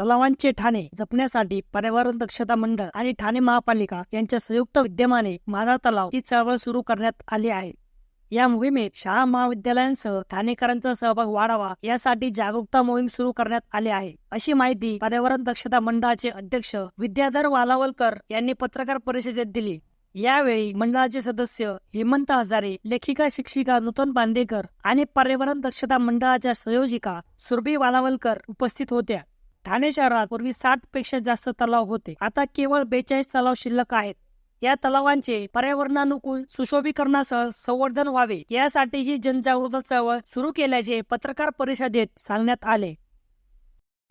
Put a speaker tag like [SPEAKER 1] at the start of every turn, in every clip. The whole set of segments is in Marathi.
[SPEAKER 1] तलावांचे ठाणे जपण्यासाठी पर्यावरण दक्षता मंडळ आणि ठाणे महापालिका यांच्या संयुक्त विद्यमाने माझा तलाव ही चळवळ सुरू करण्यात आली आहे. या मोहिमेत शाळा महाविद्यालयांसह ठाणेकरांचा सहभाग वाढावा यासाठी जागरूकता मोहीम सुरू करण्यात आली आहे. अशी माहिती पर्यावरण दक्षता मंडळाचे अध्यक्ष विद्याधर वालावलकर यांनी पत्रकार परिषदेत दिली. यावेळी मंडळाचे सदस्य हेमंत हजारे लेखिका शिक्षिका नूतन बांदेकर आणि पर्यावरण दक्षता मंडळाच्या संयोजिका सुरभी वालावलकर उपस्थित होत्या. ठाणे शहरात पूर्वी साठपेक्षा जास्त तलाव होते. आता केवळ बेचाळीस तलाव शिल्लक आहेत. या तलावांचे पर्यावरणानुकूल सुशोभीकरणासह संवर्धन व्हावे यासाठी ही जनजागृती चळवळ सुरू केल्याचे पत्रकार परिषदेत सांगण्यात आले.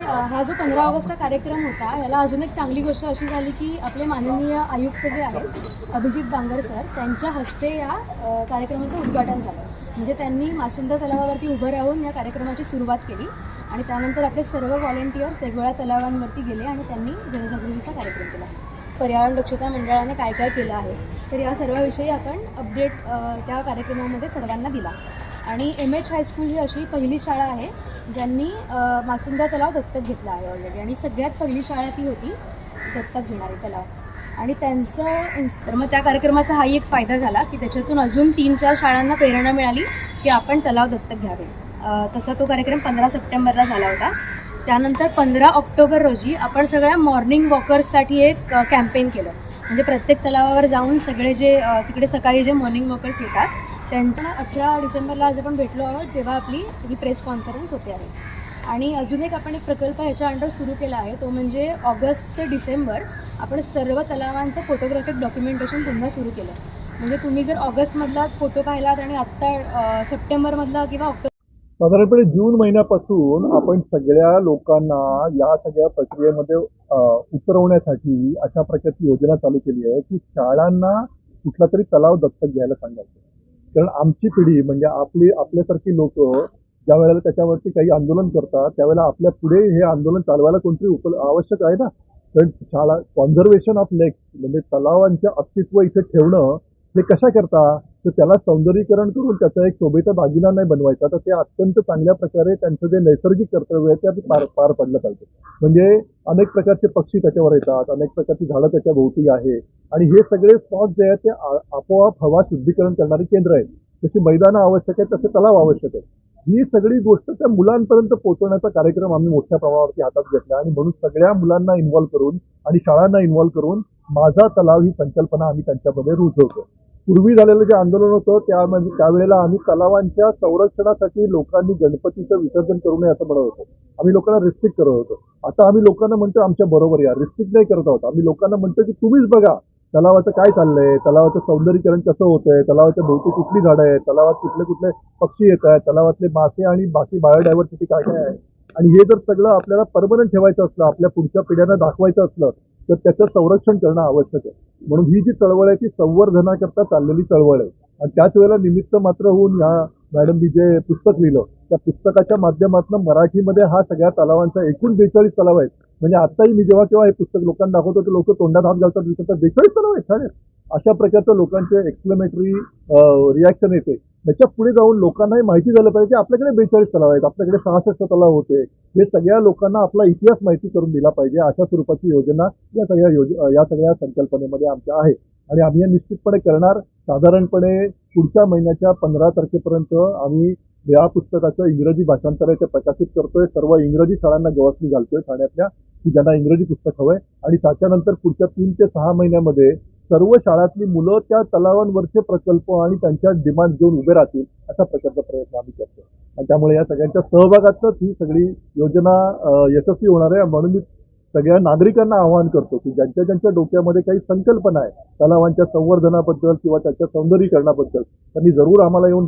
[SPEAKER 2] हा जो पंधरा ऑगस्टचा कार्यक्रम होता याला अजून एक चांगली गोष्ट अशी झाली की आपले माननीय आयुक्त जे आहेत अभिजित बांगर सर त्यांच्या हस्ते या कार्यक्रमाचं उद्घाटन झालं. म्हणजे त्यांनी मासुंदा तलावावरती उभं राहून या कार्यक्रमाची सुरुवात केली आणि त्यानंतर आपले सर्व व्हॉलेंटियर्स वेगवेगळ्या तलावांवरती गेले आणि त्यांनी जनजागृतीचा कार्यक्रम केला. पर्यावरण दक्षता मंडळाने काय काय केलं आहे तर या सर्वाविषयी आपण अपडेट त्या कार्यक्रमामध्ये सर्वांना दिला. आणि एम एच हायस्कूल ही अशी पहिली शाळा आहे ज्यांनी मासुंदा तलाव दत्तक घेतला आहे ऑलरेडी आणि सगळ्यात पहिली शाळा ती होती दत्तक घेणारी तलाव. आणि त्यांचं इन्स- तर मग त्या कार्यक्रमाचा हाही एक फायदा झाला की त्याच्यातून अजून तीन चार शाळांना प्रेरणा मिळाली की आपण तलाव दत्तक घ्यावे. तसा तो कार्यक्रम पंधरा सप्टेंबरला झाला होता. त्यानंतर पंधरा ऑक्टोबर रोजी आपण सगळ्या मॉर्निंग वॉकर्ससाठी एक कॅम्पेन केलं. म्हणजे प्रत्येक तलावावर जाऊन सगळे जे तिकडे सकाळी जे मॉर्निंग वॉकर्स येतात त्यांच्या अठरा डिसेंबरला आज आपण भेटलो आहोत तेव्हा आपली ही प्रेस कॉन्फरन्स होते आहे. आणि अजून एक आपण एक प्रकल्प ह्याच्या अंडर सुरू केला आहे तो म्हणजे ऑगस्ट ते डिसेंबर आपण सर्व तलावांचं फोटोग्राफिक डॉक्युमेंटेशन पुन्हा सुरू केलं. म्हणजे तुम्ही जर ऑगस्टमधला फोटो पाहिलात आणि आत्ता सप्टेंबरमधला किंवा ऑक्टोबर
[SPEAKER 3] साधारणपणे जून महिन्यापासून आपण सगळ्या लोकांना या सगळ्या प्रक्रियेमध्ये उतरवण्यासाठी अशा प्रकारची योजना चालू केली आहे की शाळांना कुठला तरी तलाव दत्तक घ्यायला सांगायचं. कारण आमची पिढी म्हणजे आपली आपल्यासारखी लोक ज्या वेळेला त्याच्यावरती काही आंदोलन करतात त्यावेळेला आपल्या पुढे हे आंदोलन चालवायला कोणतरी उप आवश्यक आहे ना? कारण शाळा कॉन्झर्वेशन ऑफ लेक्स म्हणजे तलावांचे अस्तित्व इथे ठेवणं हे कशा करता? तर त्याला सौंदर्यीकरण करून त्याचा एक शोभेचा दागिना नाही बनवायचा. तर ते अत्यंत चांगल्या प्रकारे त्यांचं जे नैसर्गिक कर्तव्य आहे ते पार पार पडलं पाहिजे. म्हणजे अनेक प्रकारचे पक्षी त्याच्यावर येतात अनेक प्रकारची झाडं त्याच्या भोवती आहे. आणि हे सगळे स्पॉट जे आहेत ते आपोआप हवा शुद्धीकरण करणारी केंद्र आहेत. जशी मैदानं आवश्यक आहेत तसे तलाव आवश्यक आहेत. ही सगळी गोष्ट त्या मुलांपर्यंत पोहोचवण्याचा कार्यक्रम आम्ही मोठ्या प्रमाणावरती हातात घेतला आणि म्हणून सगळ्या मुलांना इन्व्हॉल्व्ह करून आणि शाळांना इन्व्हॉल्व्ह करून माझा तलाव ही संकल्पना आम्ही त्यांच्यामध्ये रुजवतो. पूर्वी झालेलं जे आंदोलन होतं त्यामध्ये त्यावेळेला आम्ही तलावांच्या संरक्षणासाठी लोकांनी गणपतीचं विसर्जन करू नये असं म्हणत होतो. आम्ही लोकांना रिस्ट्रिक्ट करत होतो. आता आम्ही लोकांना म्हणतो आमच्या बरोबर या. रिस्ट्रिक्ट नाही करत आहोत. आम्ही लोकांना म्हणतो की तुम्हीच बघा तलावाचं काय चाललंय? तलावाचं सौंदर्यीकरण कसं होतंय? तलावाच्या भोवती कुठली झाडं आहेत? तलावात कुठले कुठले पक्षी येत आहेत? तलावातले मासे आणि बाकी बायोडायव्हर्सिटी काय काय आहे? आणि हे जर सगळं आपल्याला परमनंट ठेवायचं असलं आपल्या पुढच्या पिढ्यांना दाखवायचं असलं तर त्याचं संरक्षण करणं आवश्यक आहे. म्हणून ही जी चळवळ आहे ती संवर्धनाकरता चाललेली चळवळ आहे. आणि त्याच वेळेला निमित्त मात्र होऊन ह्या मॅडमनी जे पुस्तक लिहिलं त्या पुस्तकाच्या माध्यमातून मराठीमध्ये हा सगळ्या तलावांचा एकूण बेचाळीस तलाव आहे म्हणजे आताही मी जेव्हा केव्हा हे पुस्तक लोकांना दाखवतो ते लोक तोंडात हात घालतात विचारतात बेचाळीस तलाव आहेत अशा प्रकारचं लोकांचे एक्सप्लेमेटरी रिॲक्शन येते. त्याच्या पुढे जाऊन लोकांनाही माहिती झालं पाहिजे की आपल्याकडे बेचाळीस तलाव आहेत आपल्याकडे सहासष्ट तलाव होते. हे सगळ्या लोकांना आपला इतिहास माहिती करून दिला पाहिजे अशा स्वरूपाची योजना या सगळ्या योज या सगळ्या संकल्पनेमध्ये आमच्या आहे. आणि आम्ही हे निश्चितपणे करणार. साधारणपणे पुढच्या महिन्याच्या पंधरा तारखेपर्यंत आम्ही या पुस्तकाचं इंग्रजी भाषांतराचे प्रकाशित करतोय. सर्व इंग्रजी शाळांना गवसणी घालतोय ठाण्यातल्या की ज्यांना इंग्रजी पुस्तक हवंय. आणि त्याच्यानंतर पुढच्या तीन ते सहा महिन्यामध्ये सर्व शाळातली मुलं त्या तलावांवरचे प्रकल्प आणि त्यांच्या डिमांड घेऊन उभे राहतील अशा प्रकारचा प्रयत्न आम्ही करतो आणि त्यामुळे या सगळ्यांच्या सहभागातच ही सगळी योजना यशस्वी होणार आहे. म्हणून मी सगळ्या नागरिकांना आवाहन करतो की ज्यांच्या ज्यांच्या डोक्यामध्ये काही संकल्पना आहे तलावांच्या संवर्धनाबद्दल किंवा त्याच्या सौंदर्यीकरणाबद्दल त्यांनी जरूर आम्हाला येऊन